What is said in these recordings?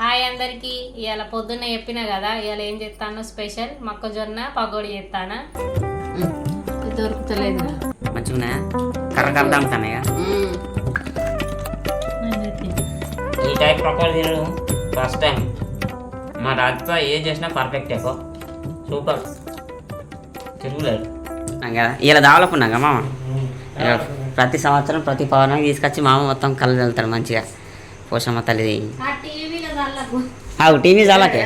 Hi అందరికి. ఇవాళ పొద్దున్న చెప్పిన కదా ఇవాళ ఏం చేస్తాను స్పెషల్? మొక్కజొన్న పకోడీ చేస్తానా? దొరుకుతలేదు. మంచిగా కర్ర కర్ర దాముతున్నాయా ఈ టైప్ ప్రకారం తినడం ఫస్ట్ టైం. మా రాజుపై ఏం చేసినా పర్ఫెక్ట్ ఎక్కువ సూపర్. తిరుగులేదు. కదా? ఇలా దావలకున్నాగా మామ? ప్రతి సంవత్సరం ప్రతి పౌర్ణమి తీసుకొచ్చి మామ మొత్తం కళ్ళు వెళ్తాడు మంచిగా. పోషమ్మ తల్లి ఆ టీవీలో చల్లకు అవు టీవీ చాలకే.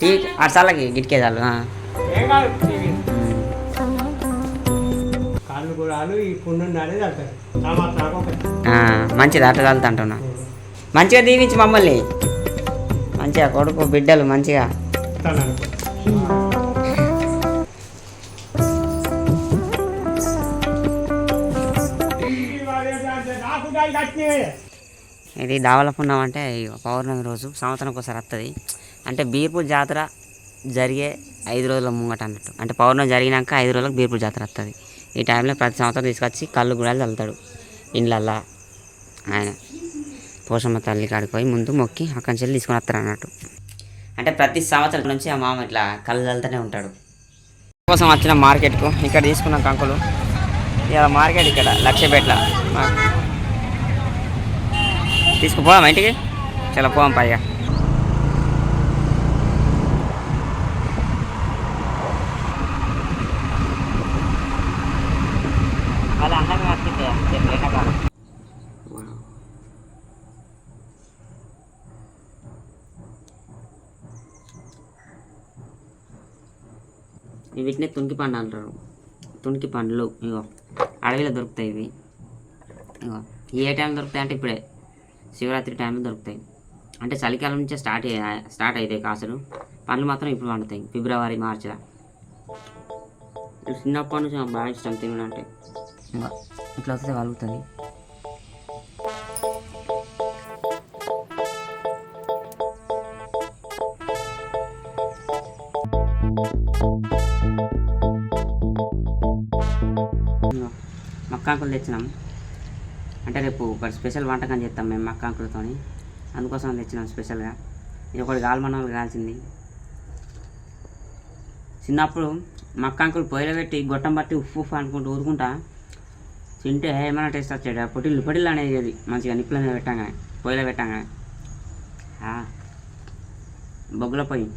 టీవీ అటు చాలకి గిట్కే చాలు మంచిది అట్లా చల్లుతా అంటున్నా. మంచిగా దీవించి మమ్మల్ని. మంచిగా కొడుకు బిడ్డలు మంచిగా. నాకు ఇది దావలపున్నం అంటే పౌర్ణమి రోజు సంవత్సరం ఒకసారి వస్తుంది అంటే బీర్పూర్ జాతర జరిగే ఐదు రోజుల ముంగట అన్నట్టు. అంటే పౌర్ణమి జరిగినాక ఐదు రోజులకు బీర్పూర్ జాతర వస్తుంది ఈ టైంలో ప్రతి సంవత్సరం తీసుకొచ్చి కళ్ళు గుడాలు చల్లుతాడు. ఇండ్లల్లా ఆయన పోషమ్మ తల్లి కాడికి పోయి ముందు మొక్కి అక్కడి నుంచి వెళ్ళి తీసుకొని వస్తారు అన్నట్టు. అంటే ప్రతి సంవత్సరం నుంచి ఆ మామ ఇట్లా కళ్ళు చల్లుతూనే ఉంటాడు. కోసం వచ్చిన మార్కెట్కు ఇక్కడ తీసుకున్న కంకులు. ఇలా మార్కెట్ ఇక్కడ లక్షపేట్ల. తీసుకుపోదాం ఇంటికి? చాలా పోదాం పైగా. వీటినే తునికి పండు అంటారు. తునికి పండ్లు ఇగో. అడవిలో దొరుకుతాయి ఇవి. ఇగో. ఏ టైం దొరుకుతాయి అంటే ఇప్పుడే. శివరాత్రి టైంలో దొరుకుతాయి. అంటే చలికాలం నుంచే స్టార్ట్ స్టార్ట్ అవుతాయి కాసులు. పండ్లు మాత్రం ఇప్పుడు పండుతాయి. ఫిబ్రవరి మార్చిలో చిన్నప్పటి నుంచి నాకు బాగా ఇష్టం తినడం అంటే. ఇట్లా వస్తే కలుగుతుంది? మక్కాకులు తెచ్చినాం. అంటే రేపు ఒక స్పెషల్ వంటకం చేస్తాం మేము మక్కాకులతో అందుకోసం తెచ్చినాం స్పెషల్గా. ఇది ఒకటి గాల్మనాలు కాల్చింది చిన్నప్పుడు మక్కాంకులు పొయ్యిలో పెట్టి గొట్టం బట్టి ఉప్పు ఉప్పు అనుకుంటూ ఊరుకుంటా తింటే ఏమైనా టేస్ట్ వచ్చాడు ఆ పొటిల్లు పొటిల్లు అనేది మంచిగా నిప్పుల మీద పెట్టాగానే పొయ్యిలో పెట్టాగానే. బొగ్గుల పొయ్యి.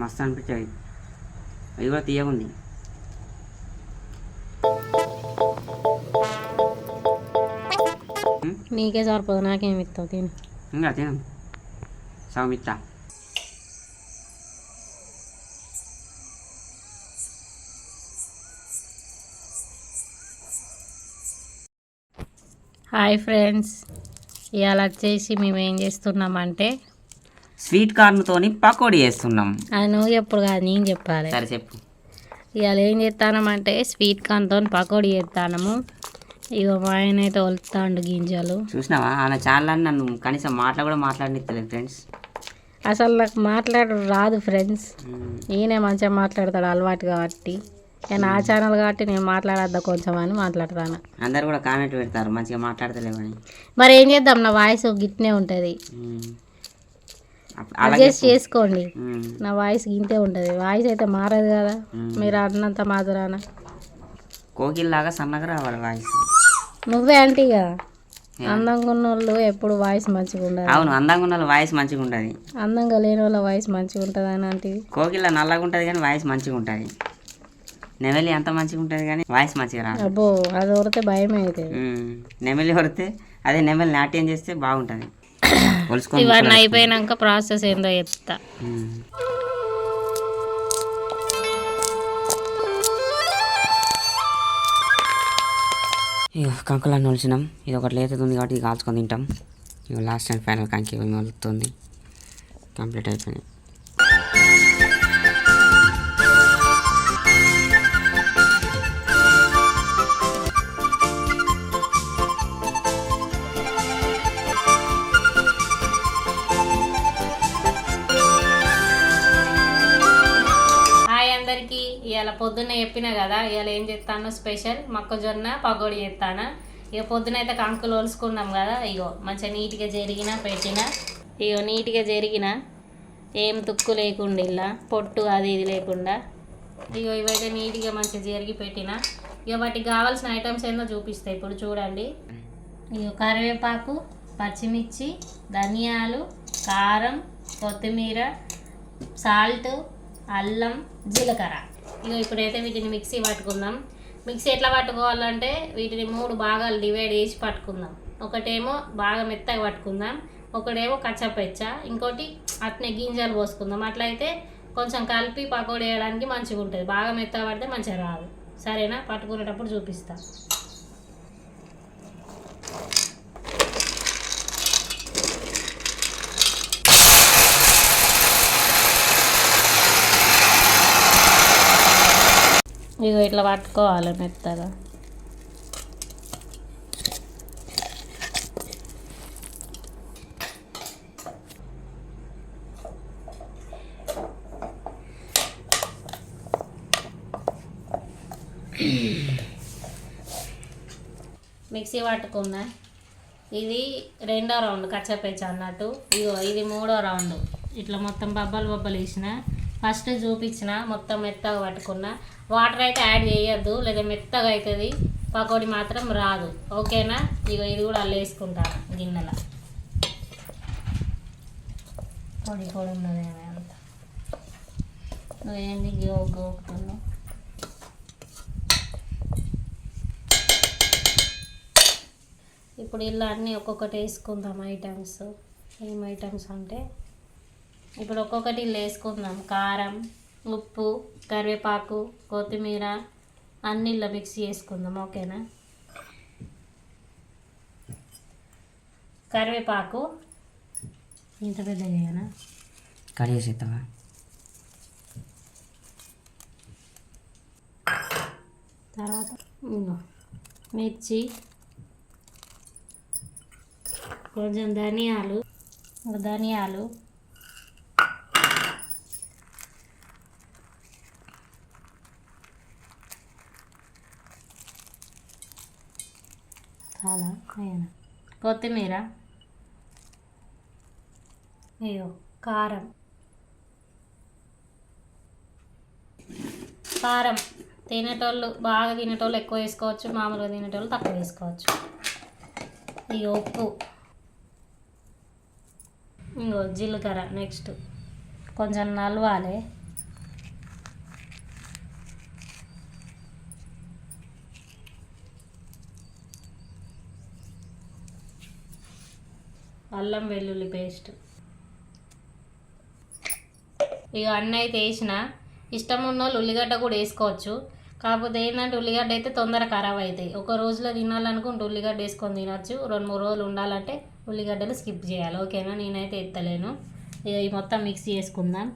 మస్తు అనిపించాయి ఇది కూడా తీయగుంది. నీకే సరిపోదు నాకేం ఇస్తావు తిను. ఇంకా తిను. సౌమిత్త హాయ్ ఫ్రెండ్స్ ఇవాళ వచ్చేసి మేము ఏం చేస్తున్నామంటే స్వీట్ కార్న్తోని పకోడీ చేస్తున్నాం. అది నువ్వు ఎప్పుడు కాదు నేను చెప్పాలి. సరే చెప్పు. ఇవాళ ఏం చేస్తానమంటే స్వీట్ కార్న్తో పకోడీ చేస్తానము ఇగో మా ఆయన అయితే వలుతాండు గింజలు. చూసినావా? ఆయన ఛానల్ అని నన్ను కనీసం మాటలు కూడా మాట్లాడనిస్తలేదు ఫ్రెండ్స్ అసలు నాకు మాట్లాడ రాదు ఫ్రెండ్స్ ఈయనే మంచిగా మాట్లాడతాడు అలవాటు కాబట్టి. ఇక నా ఛానల్ కాబట్టి నేను మాట్లాడద్దా కొంచెం అని మాట్లాడతాను. అందరు కూడా కామెంట్ పెడతారు మంచిగా మాట్లాడతలేవని. మరి ఏం చేద్దాం? నా వాయిస్ గిట్నే ఉంటుంది. అడ్జస్ట్ చేసుకోండి. నా వాయిస్ గింతే ఉంటుంది. వాయిస్ అయితే మారదు కదా. మీరు అన్నంత మాత్రాన కోకిల్లాగా సన్నగా రావాలి వాయిస్ నువ్వే అంటే ఇక అందంగా ఉన్న వాళ్ళు ఎప్పుడు వాయిస్ మంచిగా ఉండదు. అవును అందంగా ఉన్న వాయిస్ మంచిగా ఉంటుంది అందంగా లేని వాళ్ళ వాయిస్ మంచిగా ఉంటుంది అని అంటే కోకిల్ల నల్లగా ఉంటుంది కానీ వాయిస్ మంచిగా ఉంటుంది. నెమలి అంత మంచిగా ఉంటుంది కానీ వాయిస్ మంచిగా రాదు. అబ్బో అది కొడితే భయమే అవుతుంది. నెమలి కొడితే అదే నెమలి నాట్యం చేస్తే బాగుంటుంది. ఇవన్నీ అయిపోయినాక ప్రాసెస్ ఏందో చెప్తా. ఇక కంకులను నొలిచినాం ఇది ఒకటి లేతుంది కాబట్టి ఇది కాల్చుకొని తింటాం. ఇక లాస్ట్ అండ్ ఫైనల్ కంకి వలుతుంది కంప్లీట్ అయిపోయింది. పొద్దున్న చెప్పిన కదా ఇవాళ ఏం చేస్తాను స్పెషల్? మొక్కజొన్న పకోడీ చేస్తాను ఇక పొద్దునైతే కంకులు ఒలుసుకున్నాం కదా ఇగో మంచిగా నీట్గా జరిగిన పెట్టిన. ఇగో నీట్గా జరిగిన ఏం తుక్కు లేకుండా ఇలా పొట్టు అది ఇది లేకుండా. ఇగో ఇవైతే నీట్గా మంచిగా జరిగి పెట్టిన. ఇక వాటికి కావాల్సిన ఐటమ్స్ ఏందో చూపిస్తాయి ఇప్పుడు చూడండి. ఇగో కరివేపాకు పచ్చిమిర్చి ధనియాలు కారం కొత్తిమీర సాల్ట్ అల్లం జీలకర్ర. ఇక ఇప్పుడైతే వీటిని మిక్సీ పట్టుకుందాం. మిక్సీ ఎట్లా పట్టుకోవాలంటే వీటిని మూడు భాగాలు డివైడ్ చేసి పట్టుకుందాం. ఒకటేమో బాగా మెత్తగా పట్టుకుందాం. ఒకటేమో కచ్చపెచ్చ. ఇంకోటి అట్నే గింజలు పోసుకుందాం. అట్లయితే కొంచెం కలిపి పకోడీ వేయడానికి మంచిగా ఉంటుంది బాగా మెత్తగా పడితే మంచిగా రాదు. సరేనా? పట్టుకునేటప్పుడు చూపిస్తాను ఇగో ఇట్లా పట్టుకోవాలి మెత్తగా. మిక్సీ పట్టుకున్నా ఇది రెండో రౌండ్ కచ్చపేచ అన్నట్టు. ఇగో ఇది మూడో రౌండ్. ఇట్లా మొత్తం బబ్బలు బొబ్బలు వేసిన ఫస్ట్ చూపించిన మొత్తం మెత్తగా పట్టుకున్న. వాటర్ అయితే యాడ్ చేయొద్దు లేదా మెత్తగా అవుతుంది పకోడీ మాత్రం రాదు. ఓకేనా? ఇక ఇది కూడా అల్ల వేసుకుంటాను గిన్నెల. పొడి పొడి ఉన్నది అంత. నువ్వేంది గో గోకుతున్నావు ఇప్పుడు ఇలా అన్నీ ఒక్కొక్కటి వేసుకుందాం ఐటమ్స్. ఏం ఐటమ్స్ అంటే ఇప్పుడు ఒక్కొక్కటి వేసుకుందాం. కారం ఉప్పు కరివేపాకు కొత్తిమీర అన్ని ఇలా మిక్స్ చేసుకుందాం. ఓకేనా? కరివేపాకు. ఇంత పెద్ద చేయనా? కట్ చేసేస్తావా తర్వాత మిర్చి కొంచెం ధనియాలు ధనియాలు చాలా అయినా. కొత్తిమీర అయ్యో కారం కారం తినేటోళ్ళు బాగా తినేటోళ్ళు ఎక్కువ వేసుకోవచ్చు మామూలుగా తినేటోళ్ళు తక్కువ వేసుకోవచ్చు. ఈ ఉప్పు ఇంకో జీలకర్ర నెక్స్ట్ కొంచెం నలవాలి. అల్లం వెల్లుల్లి పేస్ట్ ఇక అన్నీ అయితే వేసిన. ఇష్టం ఉన్న వాళ్ళు ఉల్లిగడ్డ కూడా వేసుకోవచ్చు. కాకపోతే ఏంటంటే ఉల్లిగడ్డ అయితే తొందర ఖరాబ్ అవుతాయి. ఒక రోజులో తినాలనుకుంటే ఉల్లిగడ్డ వేసుకొని తినచ్చు. రెండు మూడు రోజులు ఉండాలంటే ఉల్లిగడ్డలు స్కిప్ చేయాలి. ఓకేనా? నేనైతే ఎత్తలేను. ఇక ఈ మొత్తం మిక్స్ చేసుకుందాం.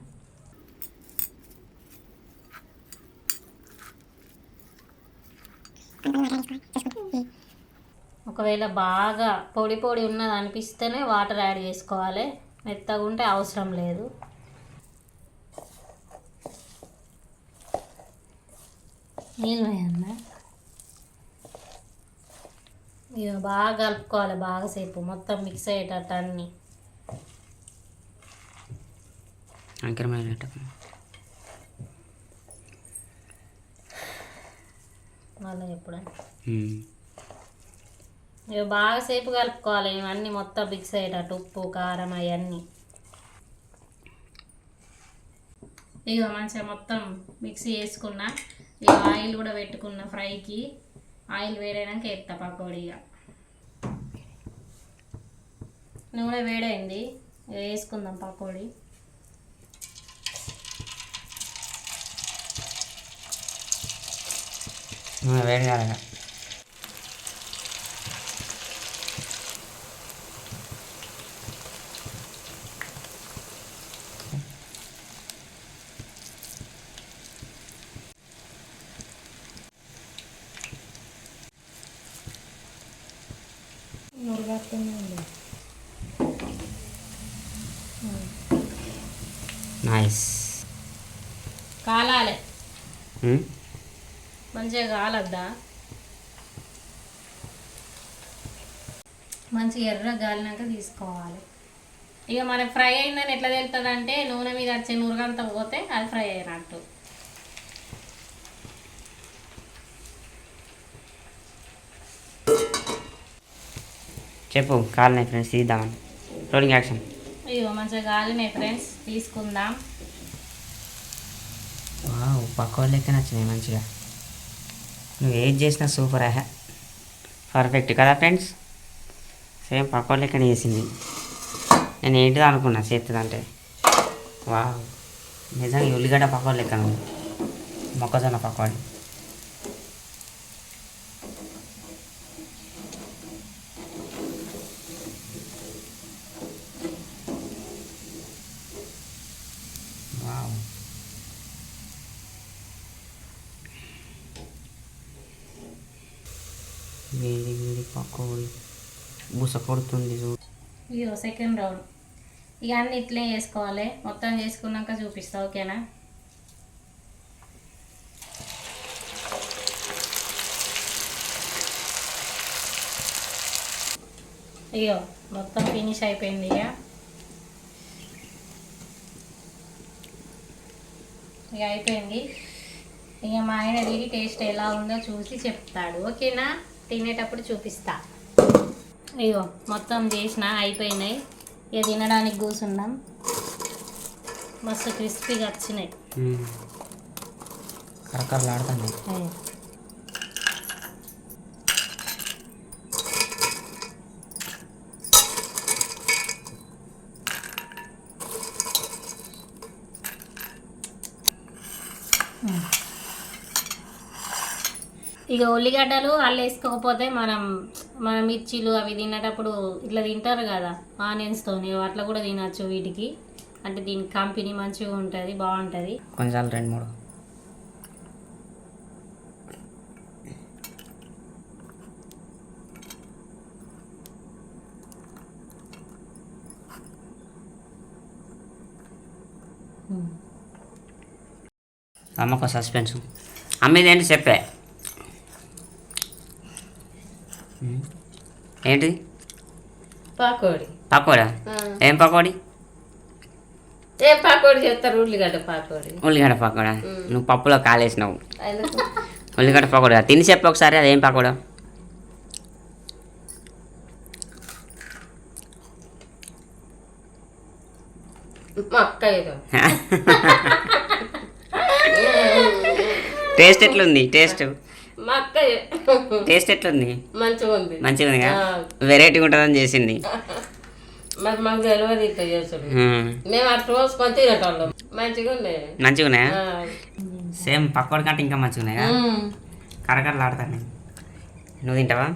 ఒకవేళ బాగా పొడి పొడి ఉన్నది అనిపిస్తేనే వాటర్ యాడ్ చేసుకోవాలి. మెత్తగా ఉంటే అవసరం లేదు. నీళ్ళు వేయన్నా. ఇక బాగా కలుపుకోవాలి బాగాసేపు మొత్తం మిక్స్ అయ్యేటట్టు అన్నీ. మళ్ళీ ఎప్పుడైనా. ఇగో బాగా సేపు కలుపుకోవాలి. ఇవన్నీ మొత్తం మిక్స్ అయ్యేటట్టు ఉప్పు కారం అవన్నీ. ఇక మంచిగా మొత్తం మిక్సీ చేసుకున్నా. ఇక ఆయిల్ కూడా పెట్టుకున్న ఫ్రైకి. ఆయిల్ వేడైనాక ఎత్తా పకోడీ నూనె వేడైంది. వేసుకుందాం పకోడీ. వేడి కాలేదా నైస్ కాలాలి. మంచిగా కాలద్దా? మంచిగా ఎర్ర గాలినాక తీసుకోవాలి. ఇక మనకి ఫ్రై అయిందని ఎట్లా తెలుస్తుంది అంటే నూనె మీద వచ్చే నూరుగంతా పోతే అది ఫ్రై అయినట్టు. చెప్పు కాలినాయి ఫ్రెండ్స్ తీద్దామని. రోలింగ్ యాక్షన్ ఇగో మంచిగా గాలినాయి ఫ్రెండ్స్ తీసుకుందాం. వావ్ పక్క లెక్క నచ్చినాయి మంచిగా. నువ్వు ఏది చేసినా సూపర్ అహ. పర్ఫెక్ట్ కదా ఫ్రెండ్స్ సేమ్ పక్క లెక్కనే చేసింది. నేను ఏంటిదో అనుకున్నా చేస్తుంది అంటే. వావ్. నిజంగా ఉల్లిగడ్డ పకోడీ లెక్క ఉంది. మొక్కజొన్న పకోడీ వావ్ వేడి వేడి పకోడీ బుస కొడుతుంది చూ చికెన్ రోల్ ఇక అన్ని ఇట్లే చేసుకోవాలి. మొత్తం చేసుకున్నాక చూపిస్తా ఓకేనా? ఇగో మొత్తం ఫినిష్ అయిపోయింది ఇక. ఇక అయిపోయింది. ఇక మా ఆయన తిరిగి టేస్ట్ ఎలా ఉందో చూసి చెప్తాడు. ఓకేనా? తినేటప్పుడు చూపిస్తా. ఇగో మొత్తం చేసిన అయిపోయినాయి. ఇక తినడానికి కూర్చున్నాం మస్తు క్రిస్పీగా వచ్చినాయి. కరకరలాడుతుంది. ఇక ఉల్లిగడ్డలు అల్లు వేసుకోకపోతే మనం మన మిర్చీలు అవి తినేటప్పుడు ఇట్లా తింటారు కదా ఆనియన్స్తోని అట్లా కూడా తినచ్చు వీటికి. అంటే దీని కంపెనీ మంచిగా ఉంటుంది బాగుంటుంది. కొంచెం రెండు మూడు. అమ్మకు సస్పెన్స్ అమ్మేది ఏంటి చెప్పే? ఉమ్. ఏంటి? పాకోడి. పకోడా? ఏం పకోడీ? ఏ పాకోడి చెప్తారు? ఉల్లిగడ్డ పాకోడి. ఉల్లిగడ్డ పకోడా? నువ్వు పప్పులో కాలేసినావు. ఉల్లిగడ్డ పకోడా? తిని చెప్పు ఒకసారి అదేం పకోడా? టేస్ట్ ఎట్లుంది? టేస్ట్. మక్క టేస్ట్ ఎట్లుంది? మంచిగా ఉంది మంచిగా ఉంది కదా వెరైటీగా ఉంటుందని చేసింది. మరి మాకు తెలియదు ఇట్లా చేసుడు. మేము అట్లా పోసుకొని తినేటోళ్ళం. మంచిగా ఉన్నాయి మంచిగా ఉన్నాయా సేమ్ పకోడీ కంటే ఇంకా మంచిగా ఉన్నాయి కదా కరకరలు ఆడతాను నేను. నువ్వు తింటావా?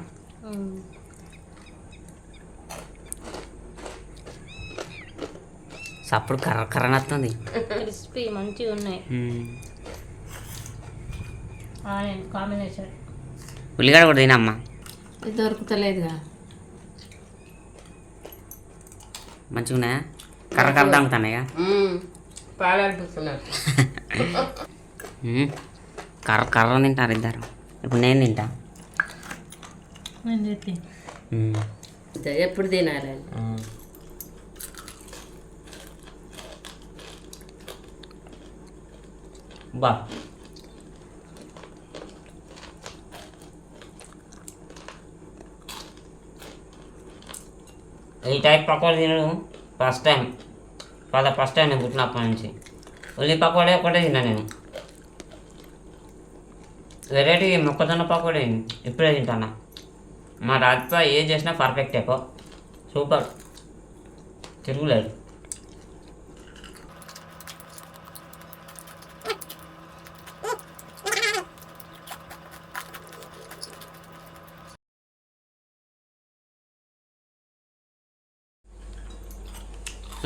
సప్పుడు కర్ర కర్ర నత్తుంది క్రిస్పీ మంచిగా ఉన్నాయి కాంబినేషన్ ఉల్లిగడ్డ కూడా తినమ్మా. ఇది దొరుకుతలేదుగా. మంచిగా ఉన్నాయా కర్ర కర్ర ఉమ్. కర్ర కర్ర తింటారు ఇద్దరు. ఇప్పుడు నేను తింటా. ఎప్పుడు తినాలి. బా. ఈ టైప్ పకోడీ తినడం. First time. వాళ్ళ ఫస్ట్ టైం నేను పుట్టినప్పటి నుంచి. ఉల్లి పకోడీ ఒకటే తిన్నా నేను. వెరైటీ మొక్కజొన్న పకోడీ ఇప్పుడే తింటాను. మా రాజుతో ఏం చేసినా పర్ఫెక్ట్ ఎక్కువ సూపర్. తిరుగులేదు.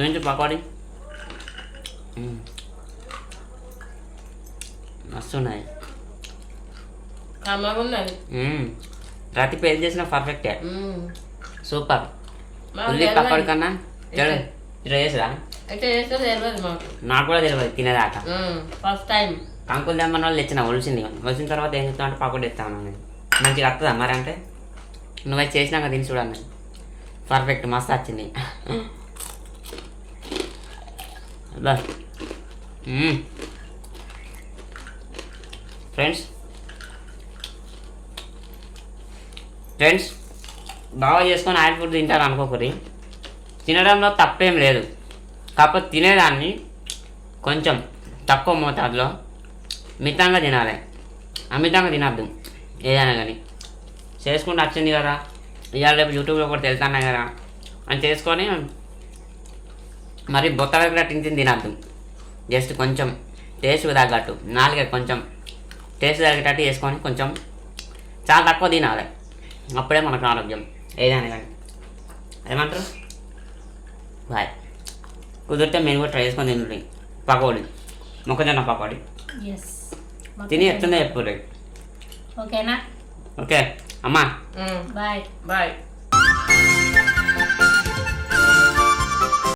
చూపించు పకోడీ మ్మ్. మస్తు ఉన్నాయి కమ్మగా ఉన్నది మ్మ్. రాతి పేరు చేసిన పర్ఫెక్టే సూపర్ ఉల్లి పకోడీ కన్నా చూడు ఇట్లా చేసురా నాకు కూడా తెలియదు తినేదాకా. ఫస్ట్ టైం కంకులు తెమ్మన్న వాళ్ళు తెచ్చిన ఒలిసింది. వచ్చిన తర్వాత ఏం చెప్తావు అంటే పకోడీ ఇస్తాను మంచిగా వస్తుందా మరి అంటే? నువ్వు అది చేసినాక తిని చూడండి పర్ఫెక్ట్ మస్తు వచ్చింది. అబ్బా ఫ్రెండ్స్ ఫ్రెండ్స్ బాగా చేసుకొని ఆయిల్ ఫుడ్ తింటారు అనుకోకరి తినడంలో తప్పేం లేదు. కాకపోతే తినేదాన్ని కొంచెం తక్కువ మోతాదులో మితంగా తినాలి. అమితంగా తినద్దు. ఏదైనా కానీ. చేసుకుంటూ వచ్చింది కదా. ఇవాళ రేపు యూట్యూబ్లో కూడా తెలుతున్నాయి కదా. అని చేసుకొని మరి బొత్త దగ్గర తిని తిని తినద్దు జస్ట్ కొంచెం టేస్ట్ తగ్గట్టు. నాలుగే కొంచెం టేస్ట్ తగ్గేటట్టు చేసుకొని కొంచెం చాలా తక్కువ తినాలి. అప్పుడే మనకు ఆరోగ్యం. ఏదైనా కానీ. ఏమంటారు? బాయ్. కుదిరితే మీరు కూడా ట్రై చేసుకొని తినండి. పకోడీ. మొక్కజొన్న పకోడీ. ఎస్ తిని ఎట్లుందో చెప్పుర్రి ఓకేనా? ఓకే. అమ్మా. బాయ్. బాయ్.